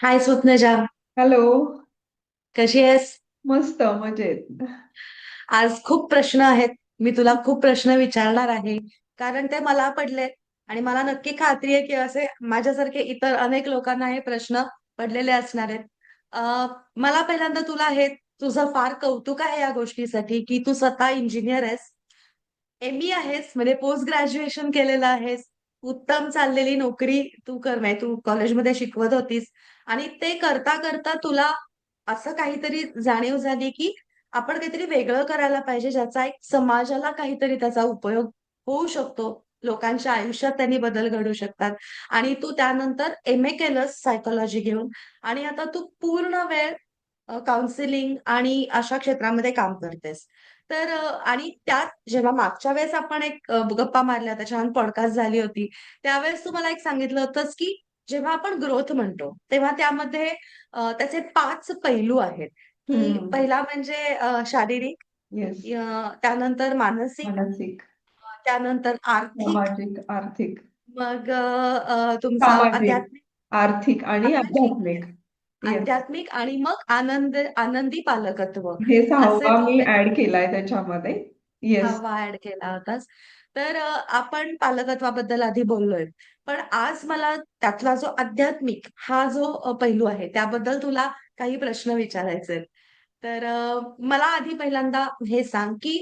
हाय Swapnaja hello कशी आहेस? मस्त मजेत. आज खूप प्रश्न आहेत. मी तुला खूप प्रश्न विचारणार आहे. कारण ते मला पडले आणि मला नक्की खात्री आहे की असे माझ्यासारखे इतर अनेक लोकांना हे प्रश्न पडलेले असणार आहेत. मला पहिल्यांदा तुला हे तुझं फार कौतुक आहे या गोष्टीसाठी की तू स्वतः इंजिनियर आहेस. एमबी आहेस म्हणजे पोस्ट ग्रॅज्युएशन केलेलं आहेस. उत्तम चाललेली नोकरी तू कर म्हणजे तू कॉलेजमध्ये शिकवत होतीस. आणि ते करता करता तुला असं काहीतरी जाणीव झाली की आपण काहीतरी वेगळं करायला पाहिजे ज्याचा एक समाजाला काहीतरी त्याचा उपयोग होऊ शकतो. लोकांच्या आयुष्यात त्यांनी बदल घडू शकतात. आणि तू त्यानंतर एम ए केलंस सायकोलॉजी घेऊन आणि आता तू पूर्ण वेळ काउन्सिलिंग आणि अशा क्षेत्रामध्ये काम करतेस. तर आणि त्यात जेव्हा मागच्या वेळेस आपण एक गप्पा मारल्या त्याच्या छान पॉडकास्ट झाली होती त्यावेळेस तू मला एक सांगितलं होतंस की जेव्हा आपण ग्रोथ म्हणतो तेव्हा त्यामध्ये त्याचे पाच पैलू आहेत. पहिला म्हणजे शारीरिक त्यानंतर मानसिक त्यानंतर आर्थिक. आर्थिक. मग तुमचं आध्यात्मिक. आर्थिक आणि आध्यात्मिक. आध्यात्मिक. आणि मग आनंद आनंदी पालकत्व. हे मी ऍड केलाय त्याच्यामध्ये. ऍड केला होतास. तर आपण पालकत्वाबद्दल आधी बोललोय पण आज मला त्यातला जो आध्यात्मिक हा जो पैलू आहे त्याबद्दल तुला काही प्रश्न विचारायचे. तर मला आधी पहिल्यांदा हे सांग की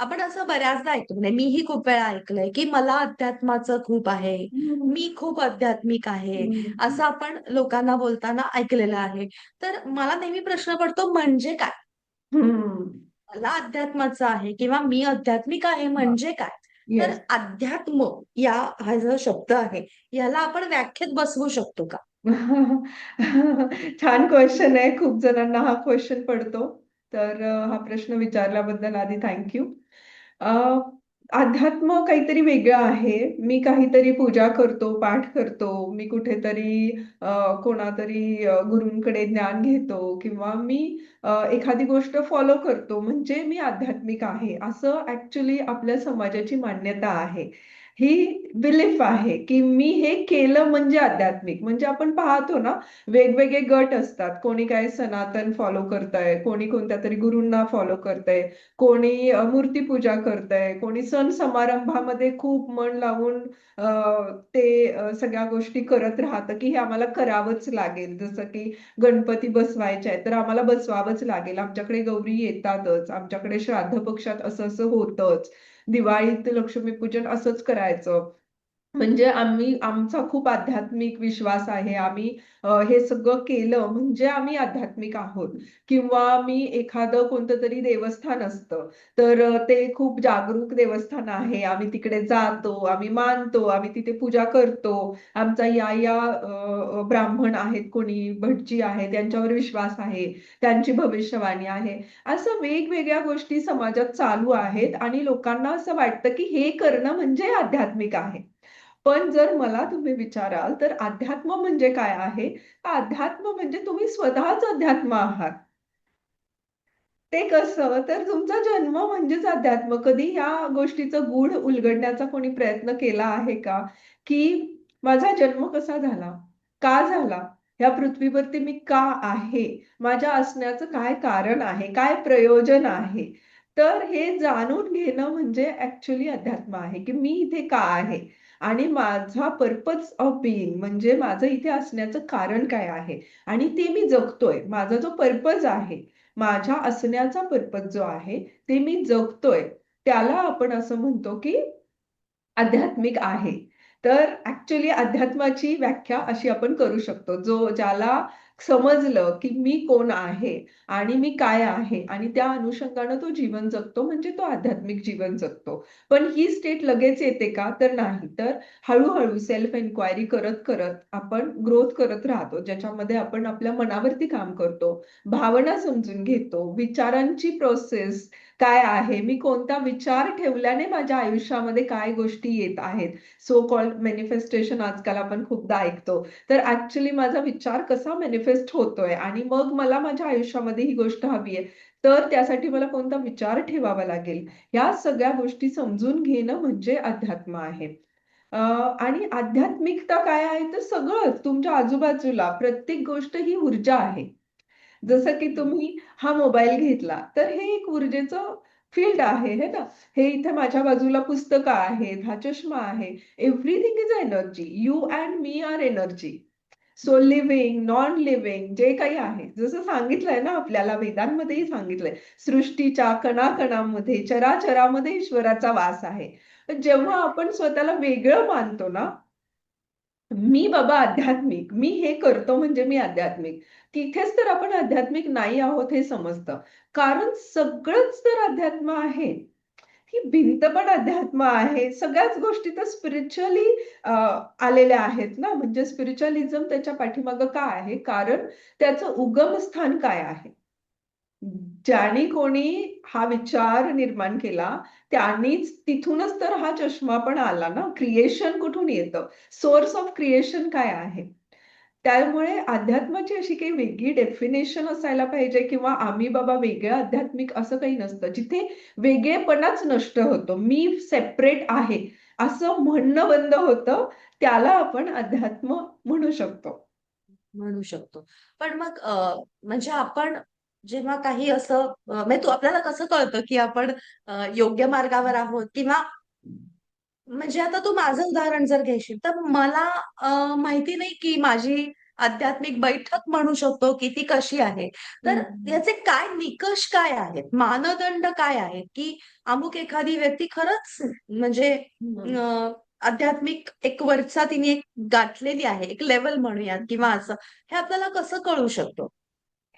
आपण असं बऱ्याचदा ऐकतो म्हणजे मीही खूप वेळा ऐकलंय की मला अध्यात्माचं खूप आहे. मी खूप आध्यात्मिक आहे. असं आपण लोकांना बोलताना ऐकलेलं आहे तर मला नेहमी प्रश्न पडतो म्हणजे काय. मला अध्यात्माचं आहे किंवा मी आध्यात्मिक आहे म्हणजे काय तर अध्यात्म या हा जो शब्द आहे याला आपण व्याख्येत बसवू शकतो का? छान क्वेश्चन आहे. खूप जणांना हा क्वेश्चन पडतो. तर हा प्रश्न विचारल्याबद्दल आधी थँक्यू अध्यात्म काहीतरी वेगळं आहे. मी काहीतरी पूजा करतो पाठ करतो मी कुठेतरी कोणातरी गुरूंकडे ज्ञान घेतो किंवा मी एखादी गोष्ट फॉलो करतो म्हणजे मी आध्यात्मिक आहे. असं ऍक्च्युली आपल्या समाजाची मान्यता आहे. ही बिलीफ आहे की मी हे केलं म्हणजे आध्यात्मिक. म्हणजे आपण पाहतो ना वेगवेगळे गट असतात. कोणी काय सनातन फॉलो करतंय कोणी कोणत्या तरी गुरूंना फॉलो करतंय कोणी मूर्तीपूजा करतंय कोणी सण समारंभामध्ये खूप मन लावून ते सगळ्या गोष्टी करत राहतं की हे आम्हाला करावंच लागेल. जसं की गणपती बसवायचे आहेत तर आम्हाला बसवावंच लागेल. आमच्याकडे गौरी येतातच. आमच्याकडे श्राद्ध पक्षात असं असं होतंच. दिवाळीत लक्ष्मीपूजन असंच करायचं. म्हणजे आम्ही आमचा खूप आध्यात्मिक विश्वास आहे. आम्ही हे सगळं केलं म्हणजे आम्ही आध्यात्मिक आहोत. किंवा मी एखादं कोणतं तरी देवस्थान असतं तर ते खूप जागरूक देवस्थान आहे. आम्ही तिकडे जातो आम्ही मानतो आम्ही तिथे पूजा करतो. आमचा या या ब्राह्मण आहेत कोणी भटजी आहेत त्यांच्यावर विश्वास आहे त्यांची भविष्यवाणी आहे. असं वेगवेगळ्या गोष्टी समाजात चालू आहेत आणि लोकांना असं वाटतं की हे करणं म्हणजे आध्यात्मिक आहे. पण जर मला तुम्ही विचाराल तर अध्यात्म म्हणजे काय आहे? अध्यात्म म्हणजे तुम्ही स्वतःच अध्यात्म आहात. ते कसं? तर तुमचा जन्म म्हणजेच अध्यात्म. कधी या गोष्टीचं गूढ उलगडण्याचा कोणी प्रयत्न केला आहे का? की माझा जन्म कसा झाला? का झाला? ह्या पृथ्वीवरती मी का आहे? माझ्या असण्याचं काय कारण आहे? काय प्रयोजन आहे? तर हे जाणून घेणं म्हणजे ऍक्च्युली अध्यात्म आहे की मी इथे का आहे? आणि माझा पर्पज ऑफ बिईंग म्हणजे माझं इथे असण्याचं कारण काय आहे? आणि ते मी जगतोय. माझा जो पर्पज आहे माझ्या असण्याचा पर्पज जो आहे ते मी जगतोय. त्याला आपण असं म्हणतो की आध्यात्मिक आहे. तर ऍक्च्युली अध्यात्माची व्याख्या अशी आपण करू शकतो. जो ज्याला समजलं की मी कोण आहे आणि मी काय आहे आणि त्या अनुषंगानं तो जीवन जगतो म्हणजे तो आध्यात्मिक जीवन जगतो. पण ही स्टेट लगेच येते का? तर नाही. तर हळूहळू सेल्फ एन्क्वायरी करत करत आपण ग्रोथ करत राहतो. ज्याच्यामध्ये आपण आपल्या मनावरती काम करतो भावना समजून घेतो विचारांची प्रोसेस काय आहे? मी कोणता विचार ठेवल्याने माझ्या आयुष्यामध्ये काय गोष्टी येत आहेत? सो कॉल्ड मॅनिफेस्टेशन आजकाल आपण खूपदा ऐकतो. तर ऍक्च्युली माझा विचार कसा मॅनिफेस्ट होतोय? आणि मग मला माझ्या आयुष्यामध्ये ही गोष्ट हवी आहे. तर त्यासाठी मला कोणता विचार ठेवावा लागेल? या सगळ्या गोष्टी समजून घेणं म्हणजे अध्यात्म आहे. आणि आध्यात्मिकता काय आहे? तर सगळंच तुमच्या आजूबाजूला प्रत्येक गोष्ट ही ऊर्जा आहे. जसं की तुम्ही हा मोबाईल घेतला तर हे एक ऊर्जेचं फील्ड आहे हे ना? हे इथे माझ्या बाजूला पुस्तकं आहेत हा चष्मा आहे everything is energy you and me are energy so living non living जे काही आहे. जसं सांगितलंय ना आपल्याला वेदांमध्येही सांगितलंय सृष्टीच्या कणाकणामध्ये चराचरामध्ये ईश्वराचा वास आहे. जेव्हा आपण स्वतःला वेगळं मानतो ना मी बाबा आध्यात्मिक मी हे करतो म्हणजे मी आध्यात्मिक. तिथेच तर आपण आध्यात्मिक नाही आहोत हे समजतं. कारण सगळंच तर अध्यात्म आहे. ही भिंत पण अध्यात्म आहे. सगळ्याच गोष्टी तर स्पिरिच्युअली आलेल्या आहेत ना? म्हणजे स्पिरिच्युअलिझम त्याच्या पाठीमागं काय आहे? कारण त्याचं उगमस्थान काय आहे? ज्याने कोणी हा विचार निर्माण केला त्यांनीच तिथूनच तर हा चष्मा पण आला ना. क्रिएशन कुठून येतं? सोर्स ऑफ क्रिएशन काय आहे? त्यामुळे अध्यात्माची अशी काही वेगळी डेफिनेशन असायला पाहिजे किंवा आम्ही बाबा वेगळं आध्यात्मिक असं काही नसतं. जिथे वेगळेपणाच नष्ट होतो. मी सेपरेट आहे. असं म्हणणं बंद होतं. त्याला आपण अध्यात्म म्हणू शकतो. म्हणू शकतो. पण मग म्हणजे आपण जेव्हा काही असं म्हणजे तू आपल्याला कसं कळतं की आपण योग्य मार्गावर आहोत किंवा म्हणजे आता तू माझं उदाहरण जर घेशील तर मला माहिती नाही की माझी आध्यात्मिक बैठक म्हणू शकतो की ती कशी आहे. तर. याचे काय निकष काय आहेत? मानदंड काय आहेत? की अमुक एखादी व्यक्ती खरंच म्हणजे आध्यात्मिक एक वरचा तिने एक गाठलेली आहे एक लेवल म्हणूयात किंवा असं हे आपल्याला कसं कळू शकतो?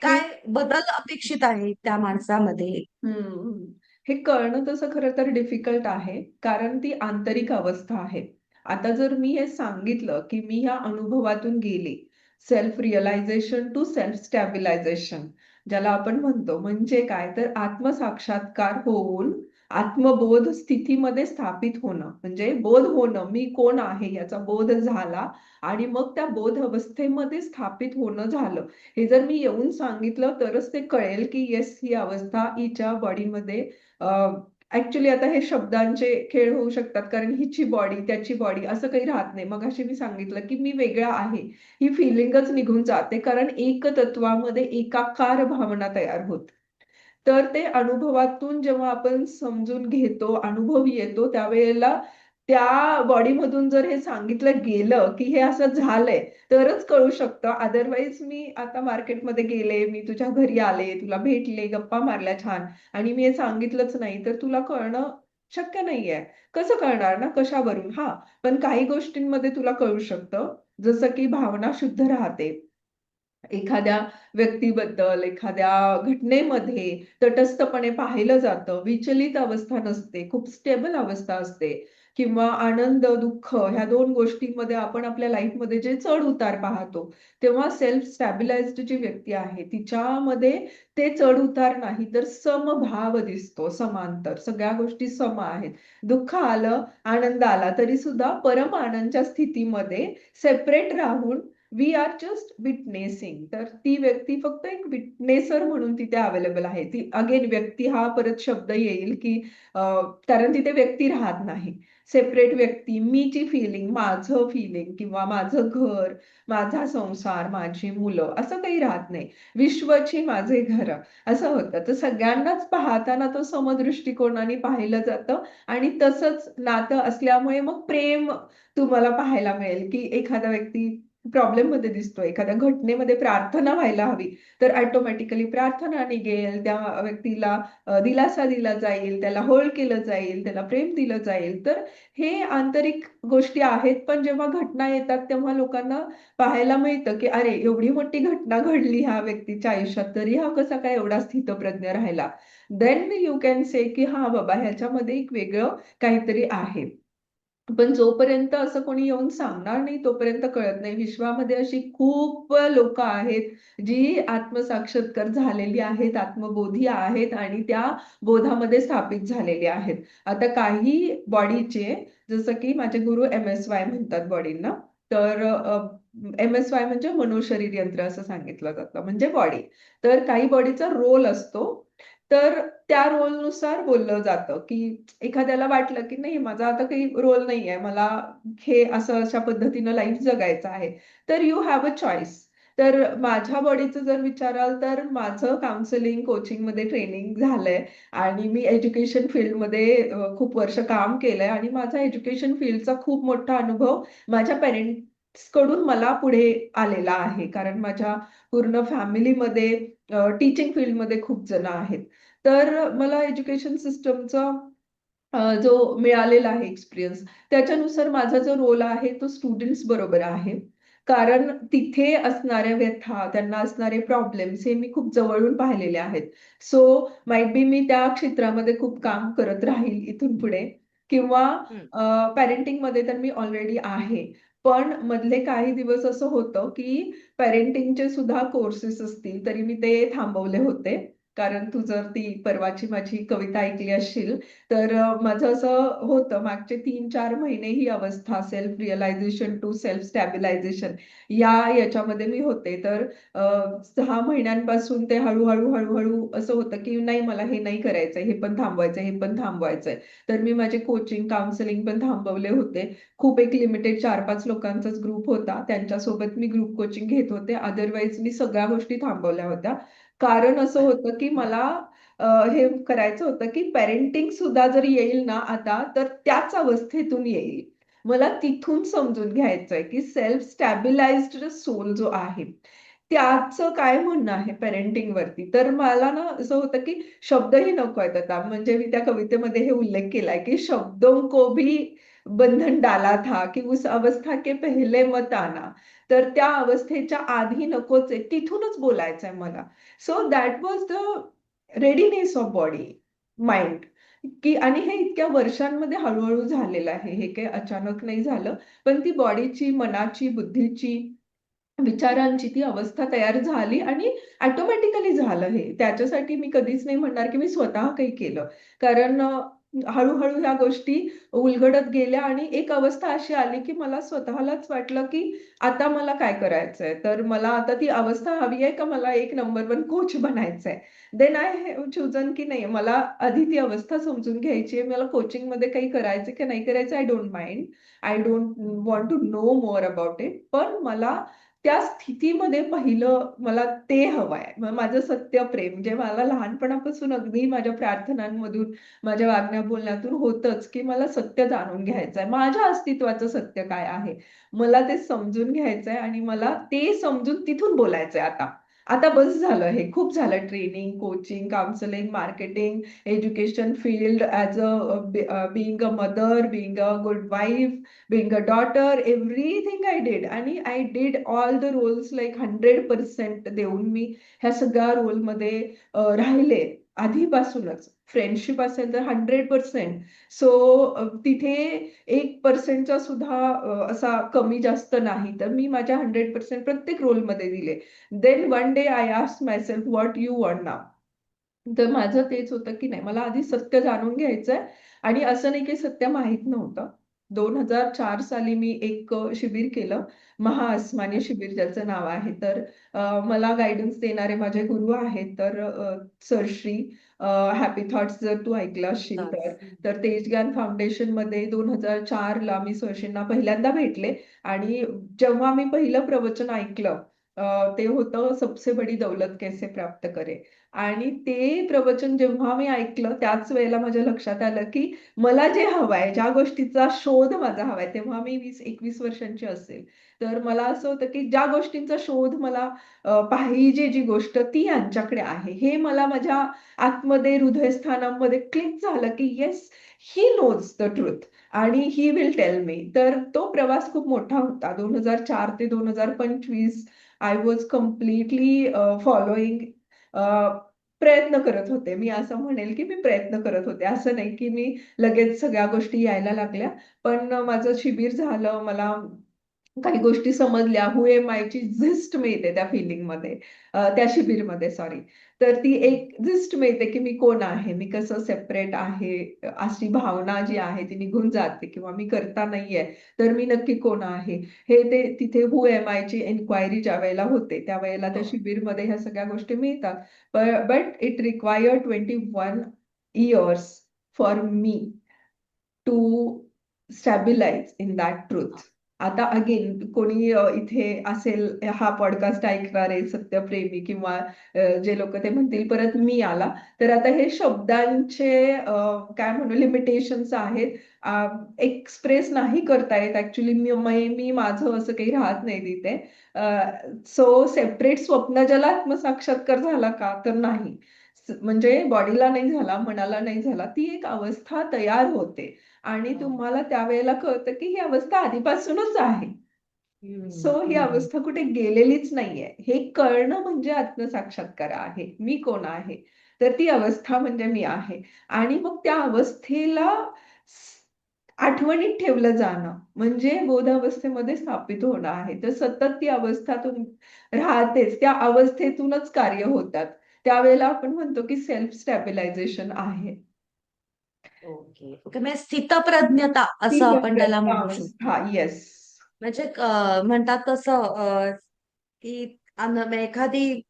काय बदल अपेक्षित आहे त्या माणसामध्ये. हे कळणं तसं खरं तर डिफिकल्ट आहे कारण ती आंतरिक अवस्था आहे. आता जर मी हे सांगितलं की मी ह्या अनुभवातून गेले self realisation to self stabilisation ज्याला आपण म्हणतो म्हणजे काय? तर आत्मसाक्षात्कार होऊन आत्मबोध स्थितीमध्ये स्थापित होणं. म्हणजे बोध होणं. मी कोण आहे याचा बोध झाला आणि मग त्या बोध अवस्थेमध्ये स्थापित होणं झालं. हे जर मी येऊन सांगितलं तरच ते कळेल की येस ही अवस्था हिच्या बॉडीमध्ये ऍक्च्युली आता हे शब्दांचे खेळ होऊ शकतात. कारण हिची बॉडी त्याची बॉडी असं काही राहत नाही. मग अशी मी सांगितलं की मी वेगळा आहे. ही फिलिंगच निघून जाते. कारण एक तत्वामध्ये एकाकार भावना तयार होत. तर ते अनुभवातून जेव्हा आपण समजून घेतो अनुभव येतो त्यावेळेला त्या बॉडीमधून जर हे सांगितलं गेलं की हे असं झालंय तरच कळू शकतं. अदरवाईज मी आता मार्केटमध्ये गेले मी तुझ्या घरी आले तुला भेटले गप्पा मारल्या छान. आणि मी हे सांगितलंच नाही तर तुला कळणं शक्य नाहीये. कसं कळणार ना? कशावरून? हा. पण काही गोष्टींमध्ये तुला कळू शकतं. जसं की भावना शुद्ध राहते. एखाद्या व्यक्तीबद्दल एखाद्या घटनेमध्ये तटस्थपणे पाहिलं जातं विचलित अवस्था नसते खूप स्टेबल अवस्था असते किंवा आनंद दुःख ह्या दोन गोष्टींमध्ये आपण आपल्या लाईफमध्ये जे चढ उतार पाहतो तेव्हा सेल्फ स्टॅबिलाइज्ड जी व्यक्ती आहे तिच्यामध्ये ते चढ उतार नाही तर समभाव दिसतो समांतर. सगळ्या गोष्टी सम आहेत. दुःख आलं आनंद आला तरी सुद्धा परम आनंदच्या स्थितीमध्ये सेपरेट राहून वी आर जस्ट विटनेसिंग तर ती व्यक्ती फक्त एक विटनेसर म्हणून तिथे अवेलेबल आहे. ती अगेन व्यक्ती हा परत शब्द येईल की कारण तिथे व्यक्ती राहत नाही. सेपरेट व्यक्ती मीची फिलिंग माझं फिलिंग किंवा माझं घर माझा संसार माझी मुलं असं काही राहत नाही. विश्वची माझे घर असं होतं. तर सगळ्यांनाच पाहताना तो समदृष्टिकोनाने पाहिलं जातं आणि तसंच नातं असल्यामुळे मग प्रेम तुम्हाला पाहायला मिळेल की एखादा व्यक्ती प्रॉब्लेममध्ये दिसतो एखाद्या घटनेमध्ये प्रार्थना व्हायला हवी. तर ऑटोमॅटिकली प्रार्थना निघेल. त्या व्यक्तीला दिलासा दिला जाईल. त्याला होळ केलं जाईल. त्याला प्रेम दिलं जाईल. तर हे आंतरिक गोष्टी आहेत. पण जेव्हा घटना येतात तेव्हा लोकांना पाहायला मिळतं की अरे एवढी मोठी घटना घडली ह्या व्यक्तीच्या आयुष्यात. तरी हा कसा काय एवढा स्थितप्रज्ञ राहिला? देन यू कॅन से की हा बाबा ह्याच्यामध्ये एक वेगळं काहीतरी आहे. पण जोपर्यंत असं कोणी येऊन सांगणार नाही तोपर्यंत कळत नाही. विश्वामध्ये अशी खूप लोक आहेत जी आत्मसाक्षात्कार झालेली आहेत आत्मबोधी आहेत आणि त्या बोधामध्ये स्थापित झालेली आहेत. आता काही बॉडीचे जसं की माझे गुरु एम एस वाय म्हणतात बॉडींना तर एम एस वाय म्हणजे मनोशरीर यंत्र असं सांगितलं जातं म्हणजे बॉडी. तर काही बॉडीचा रोल असतो तर त्या रोलनुसार बोललं जातं की एखाद्याला वाटलं की नाही माझा आता काही रोल नाही आहे मला हे असं अशा पद्धतीनं लाईफ जगायचं आहे. तर यू हॅव अ चॉईस तर माझ्या बॉडीचं जर विचाराल तर माझं काउन्सिलिंग कोचिंगमध्ये ट्रेनिंग झालंय. आणि मी एज्युकेशन फील्डमध्ये खूप वर्ष काम केलंय. आणि माझा एज्युकेशन फील्डचा खूप मोठा अनुभव माझ्या पेरेंट कडून मला पुढे आलेला आहे. कारण माझ्या पूर्ण फॅमिलीमध्ये टीचिंग फील्डमध्ये खूप जण आहेत. तर मला एज्युकेशन सिस्टमचा जो मिळालेला आहे एक्सपिरियन्स त्याच्यानुसार माझा जो रोल आहे तो स्टुडंट्स बरोबर आहे. कारण तिथे असणाऱ्या व्यथा त्यांना असणारे प्रॉब्लेम्स हे मी खूप जवळून पाहिलेले आहेत. सो माइट बी मी त्या क्षेत्रामध्ये खूप काम करत राहील इथून पुढे. किंवा पॅरेंटिंगमध्ये तर मी ऑलरेडी आहे. पण मधले काही दिवस असं होतं की पॅरेंटिंगचे सुद्धा कोर्सेस असतील तरी मी ते थांबवले होते. कारण तू जर ती परवाची माझी कविता ऐकली असशील तर माझं असं होतं मागचे तीन चार महिने ही अवस्था self realisation to self stabilisation या याच्यामध्ये मी होते. तर सहा महिन्यांपासून ते हळूहळू हळूहळू असं होतं की नाही मला हे नाही करायचंय हे पण थांबवायचंय हे पण थांबवायचंय. तर मी माझे कोचिंग काउन्सिलिंग पण थांबवले होते. खूप एक लिमिटेड चार पाच लोकांचाच ग्रुप होता. त्यांच्यासोबत मी ग्रुप कोचिंग घेत होते. अदरवाईज मी सगळ्या गोष्टी थांबवल्या होत्या. कारण असं होतं की मला हे करायचं होतं की पेरेंटिंग सुद्धा जर येईल ना आता तर त्याच अवस्थेतून येईल. मला तिथून समजून घ्यायचंय की सेल्फ स्टॅबिलाइज्ड सोल जो आहे त्याचं काय म्हणणं आहे पेरेंटिंग वरती? तर मला ना असं होतं की शब्दही नको आहेत आता. म्हणजे मी त्या कवितेमध्ये हे उल्लेख केलाय की शब्दों को भी बंधन डाला था की उस अवस्था के पहिले मत आना तर त्या अवस्थेच्या आधी नकोच आहे तिथूनच बोलायचंय मला. So that was the readiness of body mind की आणि हे इतक्या वर्षांमध्ये हळूहळू झालेलं आहे. हे काही अचानक नाही झालं पण ती बॉडीची मनाची बुद्धीची विचारांची ती अवस्था तयार झाली आणि ऑटोमॅटिकली झालं हे. त्याच्यासाठी मी कधीच नाही म्हणणार की मी स्वतः काही केलं. कारण हळूहळू ह्या गोष्टी उलगडत गेल्या आणि एक अवस्था अशी आली की मला स्वतःलाच वाटलं की आता मला काय करायचंय? तर मला आता ती अवस्था हवी आहे का मला एक नंबर वन कोच बनायचंय? देन आय हॅव चुजन की नाही मला आधी ती अवस्था समजून घ्यायची आहे. मला कोचिंगमध्ये काही करायचं की नाही करायचं I don't mind I don't want to know more about it पण मला त्या स्थितीमध्ये पहिलं मला ते हवंय. म- माझं सत्य प्रेम जे मला लहानपणापासून अगदी माझ्या प्रार्थनांमधून माझ्या वागण्या बोलण्यातून होतच की मला सत्य जाणून घ्यायचंय. माझ्या अस्तित्वाचं सत्य काय आहे? मला ते समजून घ्यायचंय आणि मला ते समजून तिथून बोलायचंय आता. आता बस झालं हे खूप झालं. Training coaching counselling marketing education field as a being a mother being a good wife being a daughter everything I did. आणि I did all the roles like hundred percent देऊन मी ह्या सगळ्या रोलमध्ये राहिले. आधीपासूनच. फ्रेंडशिप असेल तर हंड्रेड पर्सेंट सो तिथे एक पर्सेंटचा सुद्धा असा कमी जास्त नाही. तर मी माझ्या हंड्रेड पर्सेंट प्रत्येक रोलमध्ये दिले. Then one day I ask my self what you want नाव तर माझं तेच होतं की नाही मला आधी सत्य जाणून घ्यायचंय. आणि असं नाही की सत्य माहीत नव्हतं. दोन हजार चार साली मी एक शिबिर केलं. महाआसमानी शिबिर ज्याचं नाव आहे. तर मला गायडन्स देणारे माझे गुरु आहेत. तर सरश्री हॅपी थॉट्स जर तू ऐकलं असशील तर. तर तेज ज्ञान फाउंडेशनमध्ये दोन हजार चार ला मी सरशींना पहिल्यांदा भेटले. आणि जेव्हा मी पहिलं प्रवचन ऐकलं ते होतं सबसे बडी दौलत कैसे प्राप्त करे? आणि ते प्रवचन जेव्हा मी ऐकलं त्याच वेळेला माझ्या लक्षात आलं की मला जे हवंय ज्या गोष्टीचा शोध माझा हवाय तेव्हा मी वीस एकवीस वर्षांची असेल. तर मला असं होतं की ज्या गोष्टींचा शोध मला पाहिजे जी गोष्ट ती यांच्याकडे आहे. हे मला माझ्या आतमध्ये हृदयस्थानामध्ये क्लिक झालं की yes he knows the truth आणि ही विल टेल मी तर तो प्रवास खूप मोठा होता. दोन हजार चार ते दोन हजार पंचवीस आय वॉज कम्प्लिटली फॉलोईंग प्रयत्न करत होते. मी असं म्हणेल की मी प्रयत्न करत होते. असं नाही की मी लगेच सगळ्या गोष्टी यायला लागल्या. पण माझं शिबिर झालं. मला काही गोष्टी समजल्या हु एम आय ची झिस्ट मिळते त्या फिलिंगमध्ये अ, त्या शिबिरमध्ये सॉरी तर ती एक झिस्ट मिळते की मी कोण आहे मी कसं सेपरेट आहे अशी भावना जी आहे ती निघून जाते किंवा मी करता नाहीये तर मी नक्की कोण आहे? हे ते तिथे हु एम आय ची एन्क्वायरी ज्या वेळेला होते त्या वेळेला त्या हो. शिबिरमध्ये ह्या सगळ्या गोष्टी मिळतात. But it require twenty one years for me to stabilise in that truth आता अगेन कोणी इथे असेल हा पॉडकास्ट ऐकणारे सत्यप्रेमी किंवा जे लोक ते म्हणतील परत मी आला. तर आता हे शब्दांचे काय म्हणू लिमिटेशन्स आहेत. एक्सप्रेस नाही करता येत. ऍक्च्युली मी मी माझं असं काही राहत नाही तिथे. सो सेपरेट स्वप्न जला आत्मसाक्षात्कार झाला का? तर नाही. म्हणजे बॉडीला नाही झाला मनाला नाही झाला ती एक अवस्था तयार होते. आणि हो. तुम्हाला त्यावेळेला कळतं की ही अवस्था आधीपासूनच आहे. सो ही हम्म. अवस्था कुठे गेलेलीच नाहीये. हे कळणं म्हणजे आत्मसाक्षात्कार आहे. मी कोण आहे? तर ती अवस्था म्हणजे मी आहे. आणि मग त्या अवस्थेला आठवणीत ठेवलं जाणं म्हणजे बोधावस्थेमध्ये स्थापित होणं आहे. तर सतत ती अवस्था तुम राहतेच. त्या अवस्थेतूनच कार्य होतात. त्यावेळेला आपण म्हणतो की सेल्फ स्टॅबिलायझेशन आहे. ओके. ओके. म्हणजे स्थितप्रज्ञता असं आपण त्याला म्हणू शकतो. हा येस म्हणजे म्हणतात तसं की एखादी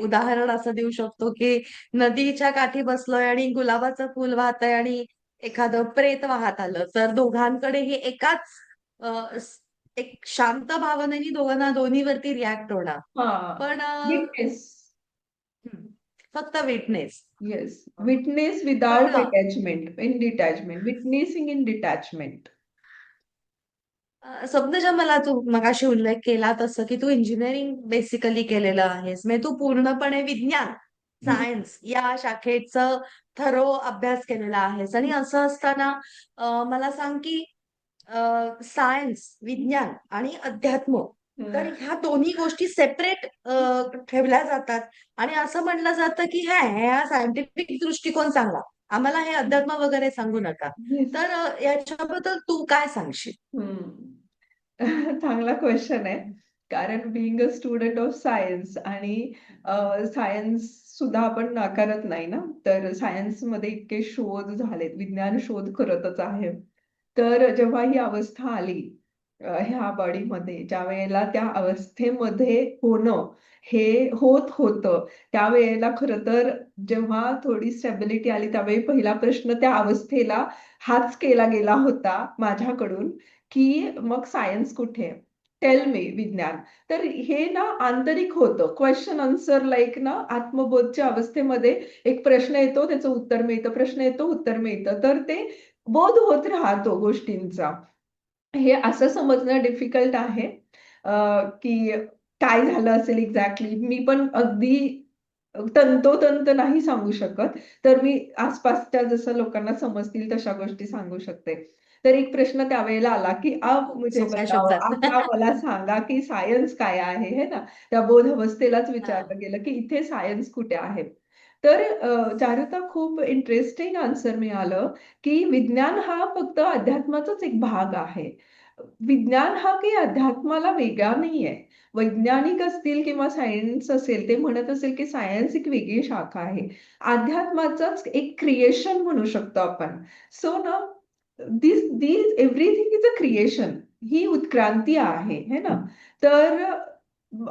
उदाहरण असं देऊ शकतो की नदीच्या काठी बसलोय आणि गुलाबाचं फुल वाहतंय आणि एखादं प्रेत वाहत आलं. तर दोघांकडेही एकाच अं, स- एक शांत भावनेने दोघांना दोन्हीवरती रिॲक्ट होणार. हा. पण फक्त witness yes witness without attachment in detachment witnessing in detachment Swapnaja मला तू मगाशी उल्लेख केला तसं की तू इंजिनिअरिंग बेसिकली केलेलं आहेस. म्हणजे तू पूर्णपणे विज्ञान सायन्स या शाखेचं थरो अभ्यास केलेला आहेस. आणि असं असताना मला सांग की सायन्स विज्ञान आणि अध्यात्म तर ह्या दोन्ही गोष्टी सेपरेट ठेवल्या जातात. आणि असं म्हणलं जातं की ह्या ह्या सायंटिफिक दृष्टिकोन चांगला. आम्हाला हे अध्यात्म वगैरे सांगू नका. तर याच्याबद्दल तू काय सांगशील. चांगला क्वेश्चन आहे. कारण being a student of science आणि सायन्स सुद्धा आपण नाकारत नाही ना? तर सायन्समध्ये इतके शोध झालेत विज्ञान शोध करतच आहे. तर जेव्हा ही अवस्था आली ह्या बॉडीमध्ये ज्या वेळेला त्या अवस्थेमध्ये होणं हे होत होतं त्यावेळेला खरं तर जेव्हा थोडी स्टॅबिलिटी आली त्यावेळी पहिला प्रश्न त्या अवस्थेला हाच केला गेला होता माझ्याकडून की मग सायन्स कुठे? टेल मी विज्ञान. तर हे ना आंतरिक होतं. क्वेश्चन आन्सर लाईक ना आत्मबोधच्या अवस्थेमध्ये एक प्रश्न येतो त्याचं उत्तर मिळतं प्रश्न येतो उत्तर मिळतं. तर ते बोध होत राहतो गोष्टींचा. हे असं समजणं डिफिकल्ट आहे की काय झालं असेल एक्झॅक्टली मी पण अगदी तंतोतंत नाही सांगू शकत. तर मी आसपासच्या जसं लोकांना समजतील तशा गोष्टी सांगू शकते. तर एक प्रश्न त्यावेळेला आला की मुझे शब्दात. आता मला सांगा की सायन्स काय आहे हे ना? त्या बोध अवस्थेलाच विचारलं गेलं की इथे सायन्स कुठे आहे? तर चारुता खूप इंटरेस्टिंग आन्सर मिळालं की विज्ञान हा फक्त अध्यात्माचाच एक भाग आहे. विज्ञान हा काही अध्यात्माला वेगळा नाहीये. वैज्ञानिक असतील किंवा सायन्स असेल ते म्हणत असेल की सायन्स एक वेगळी शाखा आहे. अध्यात्माचाच एक क्रिएशन म्हणू शकतो आपण. सो ना this this everything is a creation ही उत्क्रांती आहे है ना? तर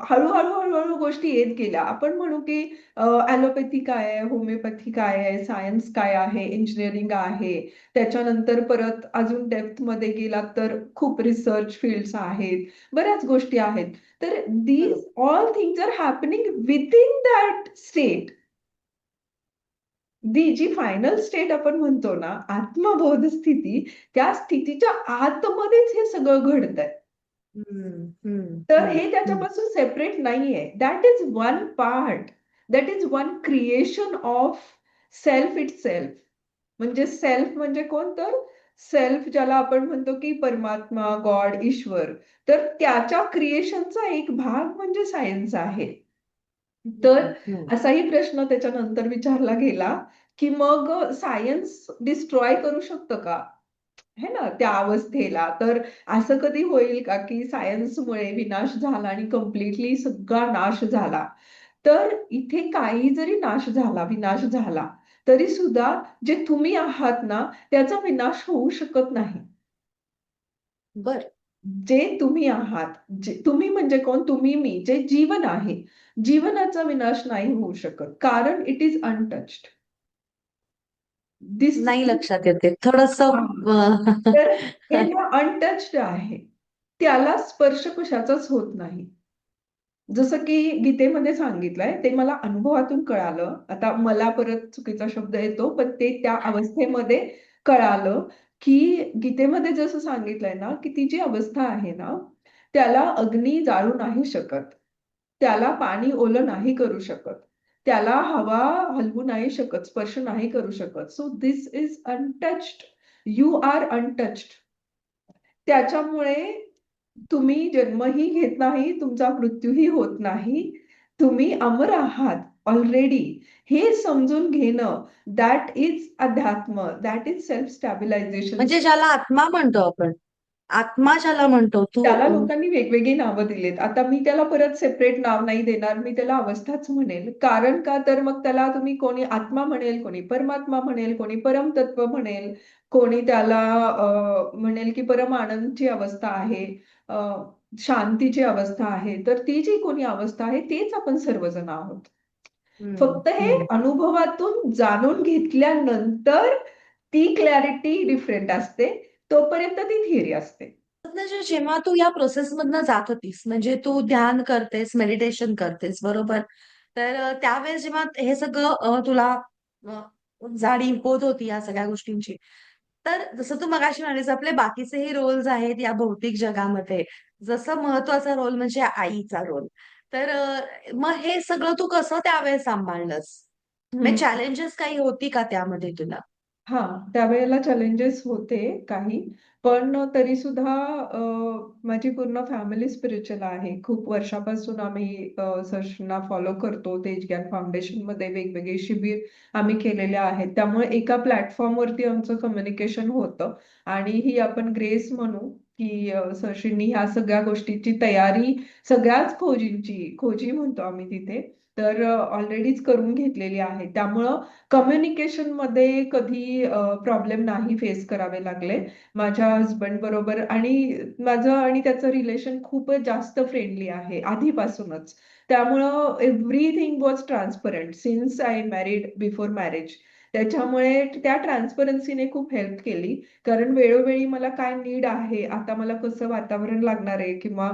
हळूहळू हळूहळू गोष्टी येत गेल्या. आपण म्हणू की ॲलोपॅथी काय आहे होमिओपॅथी काय आहे सायन्स काय आहे इंजिनिअरिंग आहे त्याच्यानंतर परत अजून डेप्थमध्ये गेलात तर खूप रिसर्च फील्ड्स आहेत बऱ्याच गोष्टी आहेत. तर these all things are happening within that state दी जी फायनल स्टेट आपण म्हणतो ना आत्मबोध स्थिती त्या स्थितीच्या आतमध्येच हे सगळं घडतंय. हम्म, हम्म, तर हम्म, हे हम्म. त्याच्यापासून सेपरेट नाहीये. That is one part that is one creation of self itself म्हणजे सेल्फ म्हणजे कोण तर? सेल्फ ज्याला आपण म्हणतो की परमात्मा गॉड ईश्वर. तर त्याच्या क्रिएशनचा एक भाग म्हणजे सायन्स आहे. तर हम्म. असाही प्रश्न त्याच्यानंतर विचारला गेला की मग सायन्स डिस्ट्रॉय करू शकतं का? है ना त्या अवस्थेला. तर असं कधी होईल का की सायन्समुळे विनाश झाला आणि कम्प्लिटली सगळा नाश झाला? तर इथे काही जरी नाश झाला विनाश झाला तरी सुद्धा जे तुम्ही आहात ना त्याचा विनाश होऊ शकत नाही. बर. जे तुम्ही आहात जे तुम्ही म्हणजे कोण? तुम्ही मी जे जीवन आहे जीवनाचा विनाश नाही होऊ शकत. कारण इट इज अनटच्ड दिस नाही लक्षात येते. थोडस अनटच्ड आहे. त्याला स्पर्श कशाचाच होत नाही. जसं की गीतेमध्ये सांगितलंय ते मला अनुभवातून कळालं. आता मला परत चुकीचा शब्द येतो पण ते त्या अवस्थेमध्ये कळालं की गीतेमध्ये जसं सांगितलंय ना की ती जी अवस्था आहे ना त्याला अग्नी जाळू नाही शकत. त्याला पाणी ओलं नाही करू शकत. त्याला हवा हलवू नाही शकत स्पर्श नाही करू शकत. So this is untouched you are untouched त्याच्यामुळे तुम्ही जन्मही घेत नाही तुमचा मृत्यूही होत नाही. तुम्ही अमर आहात ऑलरेडी हे समजून घेणं दॅट इज अध्यात्म दॅट इज सेल्फ स्टॅबिलायझेशन म्हणजे ज्याला आत्मा म्हणतो आपण. आत्मा ज्याला म्हणतो तू त्याला लोकांनी वेगवेगळी नावं दिलेत. आता मी त्याला परत सेपरेट नाव नाही देणार मी त्याला अवस्थाच म्हणेल. कारण का? तर मग त्याला तुम्ही कोणी आत्मा म्हणेल कोणी परमात्मा म्हणेल कोणी परमतत्व म्हणेल कोणी त्याला म्हणेल की परम आनंदची अवस्था आहे शांतीची अवस्था आहे. तर ती जी कोणी अवस्था आहे तेच आपण सर्वजण आहोत. फक्त हे. अनुभवातून जाणून घेतल्यानंतर ती क्लॅरिटी डिफरंट असते. तोपर्यंत ती थिअरी असते. म्हणजे जेव्हा तू या प्रोसेस मधनं जात होतीस म्हणजे तू ध्यान करतेस मेडिटेशन करतेस बरोबर? तर त्यावेळेस जेव्हा हे सगळं तुला जाणीव होत होती या सगळ्या गोष्टींची तर जसं तू मगाशी म्हणालीस आपले बाकीचेही रोल्स आहेत या भौतिक जगामध्ये. जसं महत्त्वाचा रोल म्हणजे आईचा रोल तर मग हे सगळं तू कसं त्यावेळेस सांभाळलंस? म्हणजे. चॅलेंजेस काही होती का त्यामध्ये तुला? हा त्यावेळेला चॅलेंजेस होते काही पण तरी सुद्धा माझी पूर्ण फॅमिली स्पिरिच्युअल आहे. खूप वर्षापासून आम्ही सर्शना फॉलो करतो. तेज ज्ञान फाउंडेशनमध्ये वेगवेगळे शिबिर आम्ही केलेले आहेत. त्यामुळे एका प्लॅटफॉर्मवरती आमचं कम्युनिकेशन होतं. आणि ही आपण ग्रेस म्हणू की सरशींनी ह्या सगळ्या गोष्टीची तयारी सगळ्याच खोजींची खोजी म्हणतो आम्ही तिथे तर ऑलरेडीच करून घेतलेली आहे. त्यामुळं कम्युनिकेशनमध्ये कधी प्रॉब्लेम नाही फेस करावे लागले. माझ्या हसबंड बरोबर आणि माझं आणि त्याचं रिलेशन खूपच जास्त फ्रेंडली आहे आधीपासूनच. त्यामुळं everything was transparent since I married before marriage त्याच्यामुळे त्या ट्रान्सपरन्सीने खूप हेल्प केली. कारण वेळोवेळी मला काय नीड आहे आता मला कसं वातावरण लागणार आहे किंवा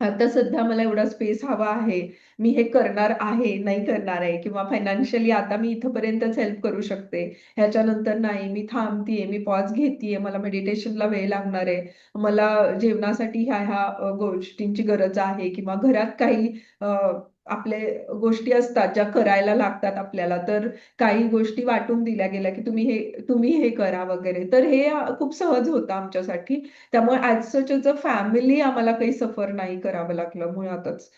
आता सध्या मला एवढा स्पेस हवा आहे मी हे करणार आहे नाही करणार आहे किंवा फायनान्शियली आता मी इथपर्यंतच हेल्प करू शकते. ह्याच्यानंतर नाही मी थांबतीये मी पॉज घेतीये मला मेडिटेशनला वेळ लागणार आहे. मला जेवणासाठी ह्या ह्या गोष्टींची गरज आहे किंवा घरात काही आपले गोष्टी असतात ज्या करायला लागतात आपल्याला. तर काही गोष्टी वाटून दिल्या गेल्या की तुम्ही हे तुम्ही हे करा वगैरे. तर हे खूप सहज होतं आमच्यासाठी. त्यामुळे ऍज सच अ फॅमिली आम्हाला काही सफर नाही करावं लागलं मुळातच.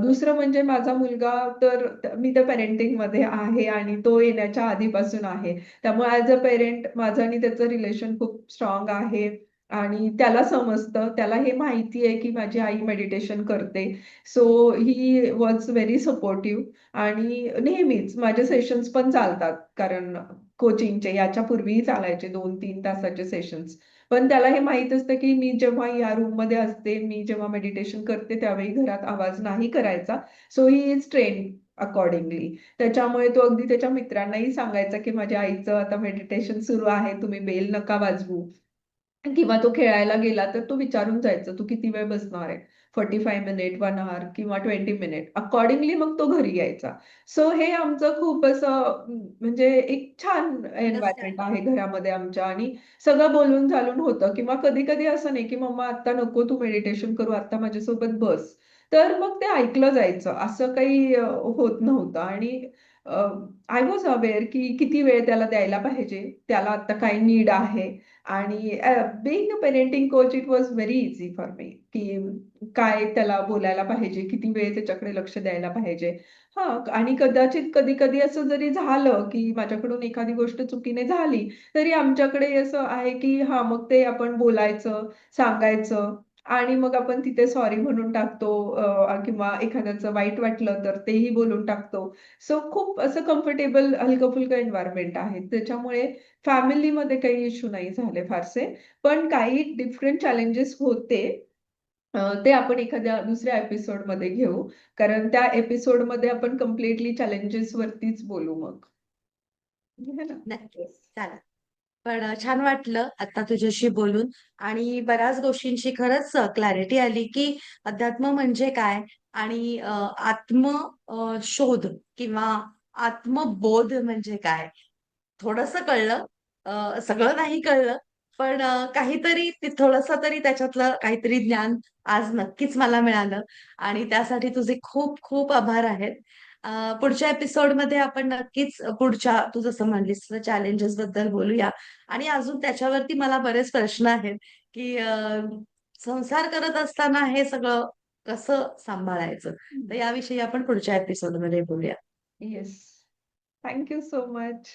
दुसरं म्हणजे माझा मुलगा तर मी तर पेरेंटिंगमध्ये आहे आणि तो येण्याच्या आधीपासून आहे. त्यामुळे ऍज अ पेरेंट माझं आणि त्याचं रिलेशन खूप स्ट्रॉंग आहे. आणि त्याला समजतं त्याला हे माहिती आहे की माझी आई मेडिटेशन करते. So he was very supportive आणि नेहमीच माझे सेशन्स पण चालतात. कारण कोचिंगचे याच्या पूर्वीही चालायचे दोन तीन तासाचे सेशन्स पण त्याला हे माहीत असतं की मी जेव्हा या रूममध्ये असते मी जेव्हा मेडिटेशन करते त्यावेळी घरात आवाज नाही करायचा. So he is train accordingly त्याच्यामुळे तो अगदी त्याच्या मित्रांनाही सांगायचा की माझ्या आईचं आता मेडिटेशन सुरू आहे तुम्ही बेल नका वाजवू. किंवा तो खेळायला गेला तर तो विचारून जायचं तू किती वेळ बसणार आहे? Forty five minute one hour किंवा ट्वेंटी मिनिट अकॉर्डिंगली मग तो घरी यायचा. सो हे आमचं खूप असं म्हणजे एक छान एन्व्हायरमेंट आहे घरामध्ये आमच्या. आणि सगळं बोलून चालून होतं. किंवा कधी कधी असं नाही की मम्मा आता नको तू मेडिटेशन करू आता माझ्यासोबत बस. तर मग ते ऐकलं जायचं. असं काही होत नव्हतं. आणि आय वॉज अवेअर की किती वेळ त्याला द्यायला पाहिजे. त्याला आता काय नीड आहे. आणि being a parenting coach it was very easy for me की काय त्याला बोलायला पाहिजे किती वेळ त्याच्याकडे लक्ष द्यायला पाहिजे. हा आणि कदाचित कधी कधी असं जरी झालं की माझ्याकडून एखादी गोष्ट चुकीने झाली तरी आमच्याकडे असं आहे की हा मग ते आपण बोलायचं सांगायचं. आणि मग आपण तिथे सॉरी म्हणून टाकतो किंवा एखाद्याचं वाईट वाटलं तर तेही बोलून टाकतो. सो खूप असं कम्फर्टेबल हलकं फुलकं एन्व्हायरमेंट आहे. त्याच्यामुळे फॅमिलीमध्ये काही इश्यू नाही झाले फारसे. पण काही डिफरंट चॅलेंजेस होते. ते आपण एखाद्या दुसऱ्या एपिसोडमध्ये घेऊ. कारण त्या एपिसोडमध्ये आपण कम्प्लिटली चॅलेंजेस वरतीच बोलू मग. है ना? नक्कीच. चालेल. पण छान वाटलं आता तुझ्याशी बोलून. आणि बऱ्याच गोष्टींची खरंच क्लॅरिटी आली की अध्यात्म म्हणजे काय? आणि आत्म शोध किंवा आत्मबोध म्हणजे काय? थोडंसं कळलं. सगळं नाही कळलं. पण काहीतरी थोडस थोडंसं तरी त्याच्यातलं काहीतरी ज्ञान आज नक्कीच मला मिळालं. आणि त्यासाठी तुझे खूप खूप आभार आहेत. पुढच्या एपिसोडमध्ये आपण नक्कीच पुढच्या तू जसं म्हणलीस चॅलेंजेस बद्दल बोलूया. आणि अजून त्याच्यावरती मला बरेच प्रश्न आहेत की संसार करत असताना हे सगळं कसं सांभाळायचं? तर याविषयी आपण पुढच्या एपिसोडमध्ये बोलूया. Yes thank you so much